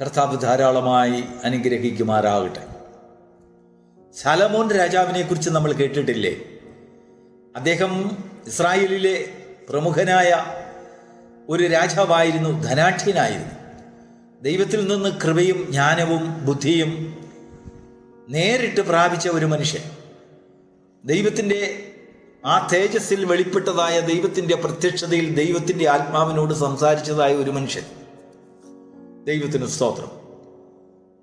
കർത്താവ് ധാരാളമായി അനുഗ്രഹിക്കുമാറാകട്ടെ. സലമോൻ രാജാവിനെ കുറിച്ച് നമ്മൾ കേട്ടിട്ടില്ലേ? അദ്ദേഹം ഇസ്രായേലിലെ പ്രമുഖനായ ഒരു രാജാവായിരുന്നു ധനാഠ്യനായിരുന്നു ദൈവത്തിൽ നിന്ന് കൃപയും ജ്ഞാനവും ബുദ്ധിയും നേരിട്ട് പ്രാപിച്ച ഒരു മനുഷ്യൻ. ദൈവത്തിന്റെ ആ തേജസ്സിൽ വെളിപ്പെട്ടതായ ദൈവത്തിന്റെ പ്രത്യക്ഷതയിൽ ദൈവത്തിന്റെ ആത്മാവിനോട് സംസാരിച്ചതായ ഒരു മനുഷ്യൻ. ദൈവത്തിന് സ്തോത്രം.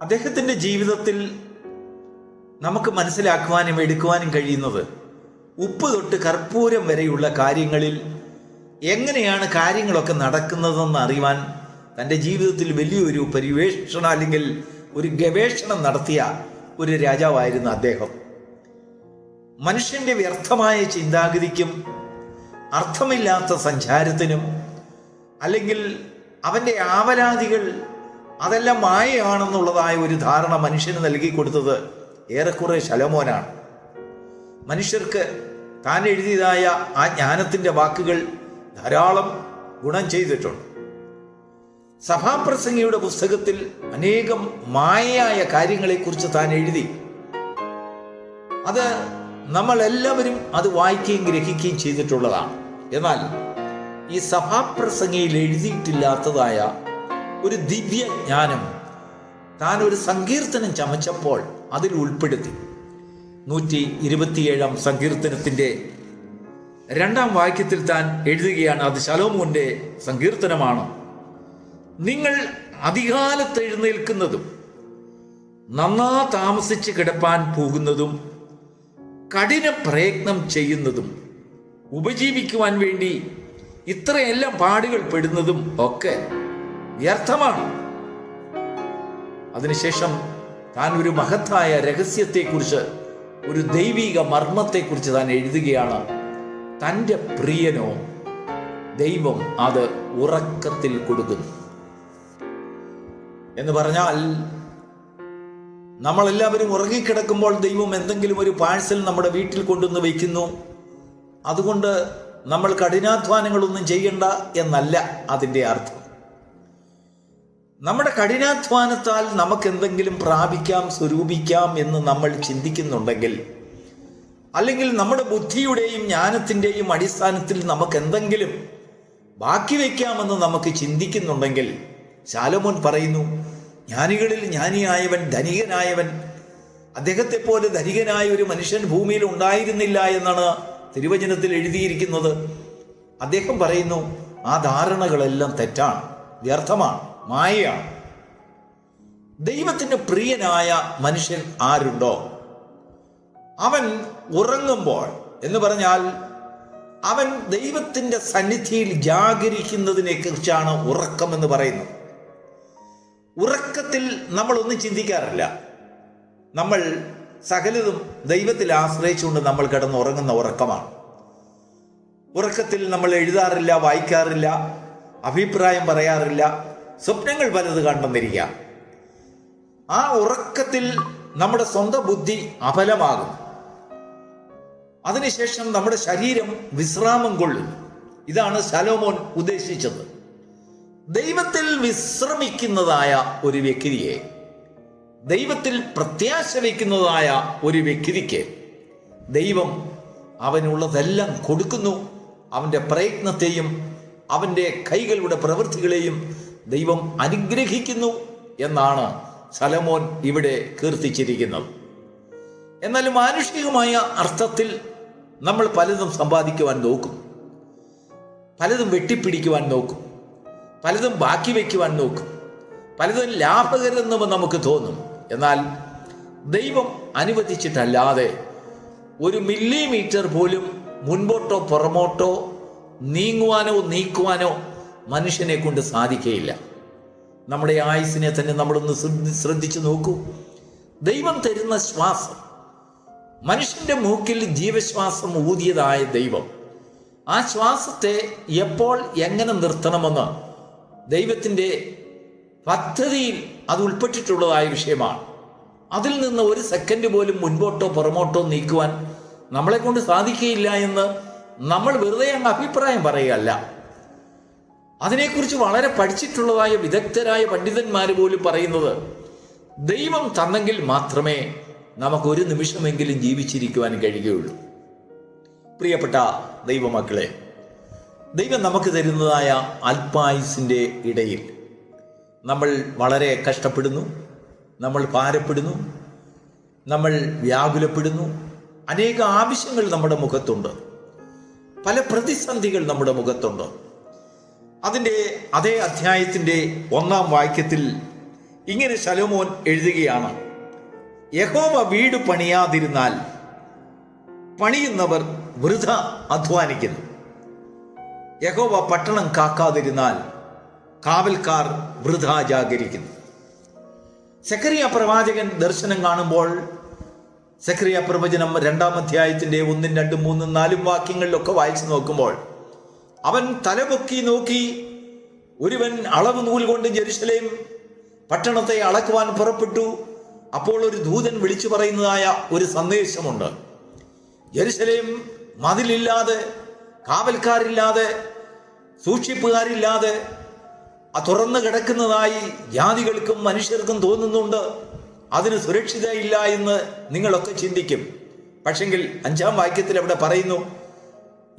അദ്ദേഹത്തിന്റെ ജീവിതത്തിൽ നമുക്ക് മനസ്സിലാക്കുവാനും എടുക്കുവാനും കഴിയുന്നത് ഉപ്പ് തൊട്ട് കർപ്പൂരം വരെയുള്ള കാര്യങ്ങളിൽ എങ്ങനെയാണ് കാര്യങ്ങളൊക്കെ നടക്കുന്നതെന്ന് അറിയുവാൻ തന്റെ ജീവിതത്തിൽ വലിയൊരു പരിവേഷണം അല്ലെങ്കിൽ ഒരു ഗവേഷണം നടത്തിയ ഒരു രാജാവായിരുന്നു അദ്ദേഹം. മനുഷ്യന്റെ വ്യർത്ഥമായ ചിന്താഗതിക്കും അർത്ഥമില്ലാത്ത സഞ്ചാരത്തിനും അല്ലെങ്കിൽ അവന്റെ ആവലാതികൾ അതെല്ലാം മായയാണെന്നുള്ളതായ ഒരു ധാരണ മനുഷ്യന് നൽകി കൊടുത്തത് ഏറെക്കുറെ ശലമോനാണ്. മനുഷ്യർക്ക് താൻ എഴുതിയതായ ആ ജ്ഞാനത്തിന്റെ വാക്കുകൾ ധാരാളം ഗുണം ചെയ്തിട്ടുണ്ട്. സഭാപ്രസംഗിയുടെ പുസ്തകത്തിൽ അനേകം മായയായ കാര്യങ്ങളെക്കുറിച്ച് താൻ എഴുതി. അത് നമ്മൾ എല്ലാവരും അത് വായിക്കുകയും ഗ്രഹിക്കുകയും ചെയ്തിട്ടുള്ളതാണ്. എന്നാൽ ഈ സഭാപ്രസംഗയിൽ എഴുതിയിട്ടില്ലാത്തതായ ഒരു ദിവ്യ ജ്ഞാനം. താൻ ഒരു സങ്കീർത്തനം ചമച്ചപ്പോൾ അതിൽ ഉൾപ്പെടുത്തി. നൂറ്റി ഇരുപത്തിയേഴാം സങ്കീർത്തനത്തിന്റെ രണ്ടാം വാക്യത്തിൽ താൻ എഴുതുകയാണ് അത് ശലോമോന്റെ സങ്കീർത്തനമാണ്. നിങ്ങൾ അധികാലത്ത് എഴുന്നേൽക്കുന്നതും നന്നാ താമസിച്ച് കിടപ്പാൻ പോകുന്നതും കഠിന പ്രയത്നം ചെയ്യുന്നതും ഉപജീവിക്കുവാൻ വേണ്ടി ഇത്രയെല്ലാം പാടുകൾ പെടുന്നതും ഒക്കെ വ്യർത്ഥമാണ്. അതിനുശേഷം താൻ ഒരു മഹത്തായ രഹസ്യത്തെക്കുറിച്ച് ഒരു ദൈവിക മർമ്മത്തെക്കുറിച്ച് താൻ എഴുതുകയാണ്. തന്റെ പ്രിയനോ ദൈവം അത് ഉറക്കത്തിൽ കൊടുക്കുന്നു. എന്ന് പറഞ്ഞാൽ നമ്മളെല്ലാവരും ഉറങ്ങിക്കിടക്കുമ്പോൾ ദൈവം എന്തെങ്കിലും ഒരു പാഴ്സൽ നമ്മുടെ വീട്ടിൽ കൊണ്ടുവന്ന് വയ്ക്കുന്നു. അതുകൊണ്ട് നമ്മൾ കഠിനാധ്വാനങ്ങളൊന്നും ചെയ്യണ്ട എന്നല്ല അതിന്റെ അർത്ഥം. നമ്മുടെ കഠിനാധ്വാനത്താൽ നമുക്ക് എന്തെങ്കിലും പ്രാപിക്കാം സ്വരൂപിക്കാം എന്ന് നമ്മൾ ചിന്തിക്കുന്നുണ്ടെങ്കിൽ അല്ലെങ്കിൽ നമ്മുടെ ബുദ്ധിയുടെയും ജ്ഞാനത്തിന്റെയും അടിസ്ഥാനത്തിൽ നമുക്ക് എന്തെങ്കിലും ബാക്കി വയ്ക്കാമെന്ന് നമുക്ക് ചിന്തിക്കുന്നുണ്ടെങ്കിൽ ശാലമോൻ പറയുന്നു ജ്ഞാനികളിൽ ജ്ഞാനിയായവൻ ധനികനായവൻ അദ്ദേഹത്തെ പോലെ ധനികനായ ഒരു മനുഷ്യൻ ഭൂമിയിൽ ഉണ്ടായിരുന്നില്ല എന്നാണ് തിരുവചനത്തിൽ എഴുതിയിരിക്കുന്നത്. അദ്ദേഹം പറയുന്നു ആ ധാരണകളെല്ലാം തെറ്റാണ് വ്യർത്ഥമാണ്. മായയാണ്. ദൈവത്തിന്റെ പ്രിയനായ മനുഷ്യൻ ആരുണ്ടോ? അവൻ ഉറങ്ങുമ്പോൾ എന്ന് പറഞ്ഞാൽ അവൻ ദൈവത്തിന്റെ സന്നിധിയിൽ ജാഗരിക്കുന്നതിനെ കുറിച്ചാണ് ഉറക്കം എന്ന് പറയുന്നത്. ഉറക്കത്തിൽ നമ്മളൊന്നും ചിന്തിക്കാറില്ല. നമ്മൾ സകലതും ദൈവത്തിൽ ആശ്രയിച്ചുകൊണ്ട് നമ്മൾ കിടന്ന് ഉറങ്ങുന്ന ഉറക്കമാണ്. ഉറക്കത്തിൽ നമ്മൾ എഴുതാറില്ല വായിക്കാറില്ല അഭിപ്രായം പറയാറില്ല സ്വപ്നങ്ങൾ പലത് കണ്ടെന്നിരിക്കാം ആ ഉറക്കത്തിൽ നമ്മുടെ സ്വന്തം ബുദ്ധി അഫലമാകും അതിനുശേഷം നമ്മുടെ ശരീരം വിശ്രാമം കൊള്ളും ഇതാണ് ശലോമോൻ ഉദ്ദേശിച്ചത്. ദൈവത്തിൽ വിശ്രമിക്കുന്നതായ ഒരു വ്യക്തിയെ ദൈവത്തിൽ പ്രത്യാശ വയ്ക്കുന്നതായ ഒരു വ്യക്തിക്ക് ദൈവം അവനുള്ളതെല്ലാം കൊടുക്കുന്നു. അവന്റെ പ്രയത്നത്തെയും അവന്റെ കൈകളുടെ പ്രവൃത്തികളെയും ദൈവം അനുഗ്രഹിക്കുന്നു എന്നാണ് സലമോൻ ഇവിടെ കീർത്തിച്ചിരിക്കുന്നത്. എന്നാൽ മാനുഷികമായ അർത്ഥത്തിൽ നമ്മൾ പലതും സമ്പാദിക്കുവാൻ നോക്കും. പലതും വെട്ടിപ്പിടിക്കുവാൻ നോക്കും. പലതും ബാക്കി വയ്ക്കുവാൻ നോക്കും. പലതും ലാഭകരെന്നും നമുക്ക് തോന്നും. എന്നാൽ ദൈവം അനുവദിച്ചിട്ടല്ലാതെ ഒരു മില്ലിമീറ്റർ പോലും മുൻപോട്ടോ പുറമോട്ടോ നീങ്ങുവാനോ നീക്കുവാനോ മനുഷ്യനെ കൊണ്ട് സാധിക്കുകയില്ല നമ്മുടെ ആയുസിനെ തന്നെ നമ്മളൊന്ന് ശ്രദ്ധി- ശ്രദ്ധിച്ചു നോക്കൂ. ദൈവം തരുന്ന ശ്വാസം മനുഷ്യന്റെ മൂക്കിൽ ജീവശ്വാസം ഊതിയതായ ദൈവം ആ ശ്വാസത്തെ എപ്പോൾ എങ്ങനെ നിർത്തണമെന്ന് ദൈവത്തിന്റെ പദ്ധതിയിൽ അത് ഉൾപ്പെട്ടിട്ടുള്ളതായ വിഷയമാണ്. അതിൽ നിന്ന് ഒരു സെക്കൻഡ് പോലും മുൻപോട്ടോ പുറമോട്ടോ നീക്കുവാൻ നമ്മളെ കൊണ്ട് സാധിക്കുകയില്ല എന്ന് നമ്മൾ വെറുതെ അങ്ങ് അഭിപ്രായം പറയുകയല്ല. അതിനെക്കുറിച്ച് വളരെ പഠിച്ചിട്ടുള്ളതായ വിദഗ്ധരായ പണ്ഡിതന്മാർ പോലും പറയുന്നത് ദൈവം തന്നെങ്കിൽ മാത്രമേ നമുക്ക് ഒരു നിമിഷമെങ്കിലും ജീവിച്ചിരിക്കുവാൻ കഴിയുകയുള്ളൂ. പ്രിയപ്പെട്ട ദൈവമക്കളെ ദൈവം നമുക്ക് തരുന്നതായ അൽപായുസിന്റെ ഇടയിൽ നമ്മൾ വളരെ കഷ്ടപ്പെടുന്നു നമ്മൾ പാരപ്പെടുന്നു നമ്മൾ വ്യാകുലപ്പെടുന്നു. അനേക ആവശ്യങ്ങൾ നമ്മുടെ മുഖത്തുണ്ട്. പല പ്രതിസന്ധികൾ നമ്മുടെ മുഖത്തുണ്ട്. അതിന്റെ അതേ അധ്യായത്തിന്റെ ഒന്നാം വാക്യത്തിൽ ഇങ്ങനെ ശലോമോൻ എഴുതുകയാണ്. യഹോവ വീട് പണിയാതിരുന്നാൽ പണിയുന്നവർ വൃഥ അധ്വാനിക്കുന്നു. യഹോവ പട്ടണം കാക്കാതിരുന്നാൽ കാവൽക്കാർ വൃഥ ജാഗരിക്കുന്നു സെക്രിയ പ്രവാചകൻ ദർശനം കാണുമ്പോൾ സെക്രിയ പ്രവചനം രണ്ടാം അധ്യായത്തിന്റെ ഒന്നും രണ്ടും മൂന്നും നാലും വാക്യങ്ങളിലൊക്കെ വായിച്ചു നോക്കുമ്പോൾ അവൻ തലപൊക്കി നോക്കി ഒരുവൻ അളവ് നൂൽ കൊണ്ട് ജെറുസലേം പട്ടണത്തെ അളക്കുവാൻ പുറപ്പെട്ടു. അപ്പോൾ ഒരു ദൂതൻ വിളിച്ചു പറയുന്നതായ ഒരു സന്ദേശമുണ്ട്. ജെറുസലേം മതിലില്ലാതെ കാവൽക്കാരില്ലാതെ സൂക്ഷിപ്പുകാരില്ലാതെ തുറന്നു കിടക്കുന്നതായി ജാതികൾക്കും മനുഷ്യർക്കും തോന്നുന്നുണ്ട്. അതിന് സുരക്ഷിതയില്ല എന്ന് നിങ്ങളൊക്കെ ചിന്തിക്കും. പക്ഷെങ്കിൽ അഞ്ചാം വാക്യത്തിൽ അവിടെ പറയുന്നു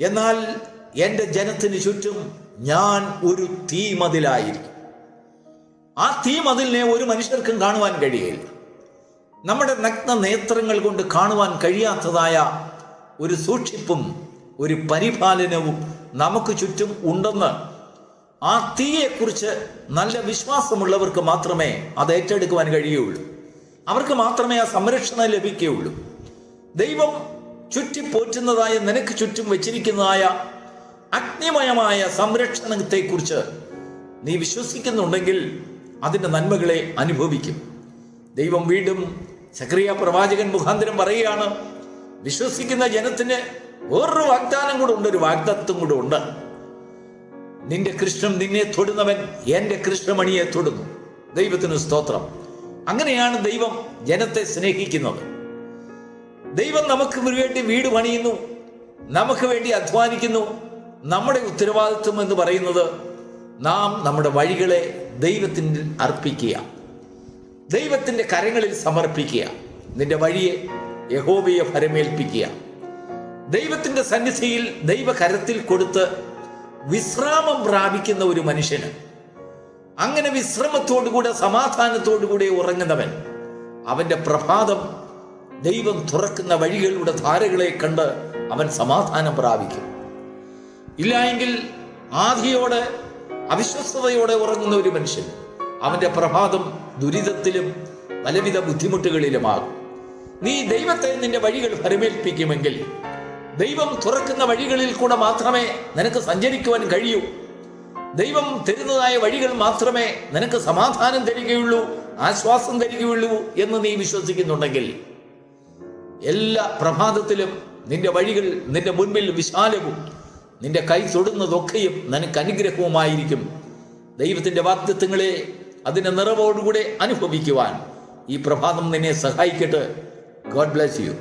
എന്നാൽ എന്റെ ജനത്തിന് ചുറ്റും ഞാൻ ഒരു തീമതിലായിരിക്കും. ആ തീമതിലിനെ ഒരു മനുഷ്യർക്കും കാണുവാൻ കഴിയില്ല. നമ്മുടെ നഗ്ന നേത്രങ്ങൾ കൊണ്ട് കാണുവാൻ കഴിയാത്തതായ ഒരു സൂക്ഷിപ്പും ഒരു പരിപാലനവും നമുക്ക് ചുറ്റും ഉണ്ടെന്ന് ആ തീയെക്കുറിച്ച് നല്ല വിശ്വാസമുള്ളവർക്ക് മാത്രമേ അത് ഏറ്റെടുക്കുവാൻ കഴിയുള്ളൂ. അവർക്ക് മാത്രമേ ആ സംരക്ഷണം ലഭിക്കുകയുള്ളൂ. ദൈവം ചുറ്റിപ്പോറ്റുന്നതായ നിനക്ക് ചുറ്റും വെച്ചിരിക്കുന്നതായ അഗ്നിമയമായ സംരക്ഷണത്തെക്കുറിച്ച് നീ വിശ്വസിക്കുന്നുണ്ടെങ്കിൽ അതിന്റെ നന്മകളെ അനുഭവിക്കും. ദൈവം വീണ്ടും സക്രിയ പ്രവാചകൻ മുഖാന്തരം പറയുകയാണ് വിശ്വസിക്കുന്ന ജനത്തിന് വേറൊരു വാഗ്ദാനം കൂടെ ഉണ്ട് ഒരു വാഗ്ദത്വം കൂടെ ഉണ്ട്. നിന്റെ കൃഷ്ണം നിന്നെ തൊടുന്നവൻ എന്റെ കൃഷ്ണമണിയെ തൊടുന്നു. ദൈവത്തിന് സ്തോത്രം. അങ്ങനെയാണ് ദൈവം ജനത്തെ സ്നേഹിക്കുന്നത്. ദൈവം നമുക്ക് വേണ്ടി വീട് പണിയുന്നു നമുക്ക് വേണ്ടി അധ്വാനിക്കുന്നു നമ്മുടെ ഉത്തരവാദിത്വം എന്ന് പറയുന്നത് നാം നമ്മുടെ വഴികളെ ദൈവത്തിന് അർപ്പിക്കുക. ദൈവത്തിന്റെ കരങ്ങളിൽ സമർപ്പിക്കുക. നിന്റെ വഴിയെ യഹോബയെ ഫരമേൽപ്പിക്കുക ദൈവത്തിന്റെ സന്നിധിയിൽ ദൈവകരത്തിൽ കൊടുത്ത് വിശ്രാമം പ്രാപിക്കുന്ന ഒരു മനുഷ്യന് അങ്ങനെ വിശ്രമത്തോടുകൂടെ സമാധാനത്തോടുകൂടെ ഉറങ്ങുന്നവൻ അവന്റെ പ്രഭാതം ദൈവം തുറക്കുന്ന വഴികളുടെ ധാരകളെ കണ്ട് അവൻ സമാധാനം പ്രാപിക്കും. ഇല്ലായെങ്കിൽ ആധിയോടെ അവിശ്വസ്തയോടെ ഉറങ്ങുന്ന ഒരു മനുഷ്യൻ അവന്റെ പ്രഭാതം ദുരിതത്തിലും പലവിധ ബുദ്ധിമുട്ടുകളിലുമാകും. നീ ദൈവത്തെ നിന്റെ വഴികൾ പരിമേൽപ്പിക്കുമെങ്കിൽ ദൈവം തുറക്കുന്ന വഴികളിൽ കൂടെ മാത്രമേ നിനക്ക് സഞ്ചരിക്കുവാൻ കഴിയൂ. ദൈവം തരുന്നതായ വഴികൾ മാത്രമേ നിനക്ക് സമാധാനം തരികയുള്ളൂ ആശ്വാസം തരികയുള്ളൂ എന്ന് നീ വിശ്വസിക്കുന്നുണ്ടെങ്കിൽ എല്ലാ പ്രഭാതത്തിലും നിന്റെ വഴികൾ നിന്റെ മുൻപിൽ വിശാലവും നിന്റെ കൈ തൊടുന്നതൊക്കെയും നിനക്ക് അനുഗ്രഹവുമായിരിക്കും. ദൈവത്തിന്റെ വാക്തത്വങ്ങളെ അതിന്റെ നിറവോടുകൂടെ അനുഭവിക്കുവാൻ ഈ പ്രഭാതം നിന്നെ സഹായിക്കട്ടെ. God bless you